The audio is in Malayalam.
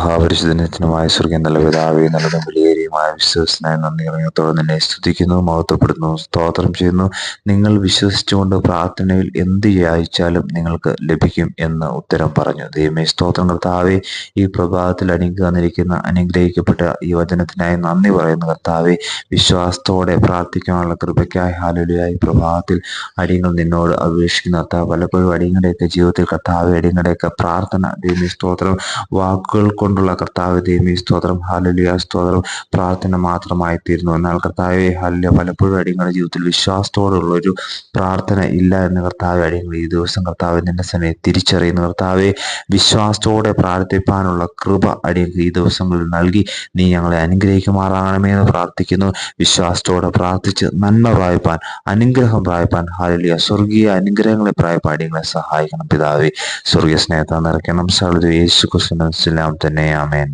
മഹാപരിശുദ്ധനത്തിനുമായ സ്വർഗം നല്ല പിതാവേ നല്ലതും വിലയേറിയുമായ വിശ്വസനായ നന്ദി അറിഞ്ഞത്തോടെ നിന്നെ സ്തുതിക്കുന്നു മഹത്വപ്പെടുന്നു സ്തോത്രം ചെയ്യുന്നു. നിങ്ങൾ വിശ്വസിച്ചുകൊണ്ട് പ്രാർത്ഥനയിൽ എന്ത് യാചിച്ചാലും നിങ്ങൾക്ക് ലഭിക്കും എന്ന് ഉത്തരം പറഞ്ഞു. ദൈവമേ സ്തോത്രം കർത്താവെ ഈ പ്രഭാതത്തിൽ അനുഗ്രഹിക്കുന്ന അനുഗ്രഹിക്കപ്പെട്ട ഈ വചനത്തിനായി നന്ദി പറയുന്നു കർത്താവെ. വിശ്വാസത്തോടെ പ്രാർത്ഥിക്കാനുള്ള കൃപയ്ക്കായി ഹാലുലിയായി പ്രഭാതത്തിൽ അടിയങ്ങൾ നിന്നോട് അപേക്ഷിക്കുന്ന കർത്താവ്. പലപ്പോഴും അടിയങ്ങളുടെയൊക്കെ ജീവിതത്തിൽ കർത്താവ് അടിയങ്ങളുടെയൊക്കെ പ്രാർത്ഥന ദൈവമേ സ്തോത്രം. വാക്കുകൾ കൊണ്ടുള്ള കർത്താവ് ദൈവമേ സ്തോത്രം. ഹാലുലിയ സ്തോത്രം. പ്രാർത്ഥന മാത്രമായി തീരുന്നു എന്നാൽ കർത്താവെ ഹല്ല പലപ്പോഴും അടിയങ്ങളുടെ ജീവിതത്തിൽ വിശ്വാസത്തോടുള്ള ഒരു പ്രാർത്ഥന ഇല്ല എന്ന് കർത്താവ് അടിയങ്ങൾ ഈ ദിവസം കർത്താവ് നിന്റെ സമയം തിരിച്ചറിയുന്നു. കർത്താവെ വിശ്വാസത്തോടെ പ്രാർത്ഥിപ്പാനുള്ള കൃപ അടിയങ്ങൾ ഈ ദിവസങ്ങളിൽ നൽകി നീ ഞങ്ങളെ അനുഗ്രഹിക്കുമാറാകണമേ എന്ന് പ്രാർത്ഥിക്കുന്നു. വിശ്വാസത്തോടെ പ്രാർത്ഥിച്ച് നന്മ പ്രായപ്പാൻ അനുഗ്രഹം പ്രായപ്പാൻ ഹാലിയ സ്വർഗീയ അനുഗ്രഹങ്ങളെ പ്രായപ്പാൻ അടിയങ്ങളെ സഹായിക്കണം. പിതാവെ സ്വർഗീയ സ്നേഹത്തെ നിറയ്ക്കണം. സകല യേശു എല്ലാം തന്നെ ആമേൻ.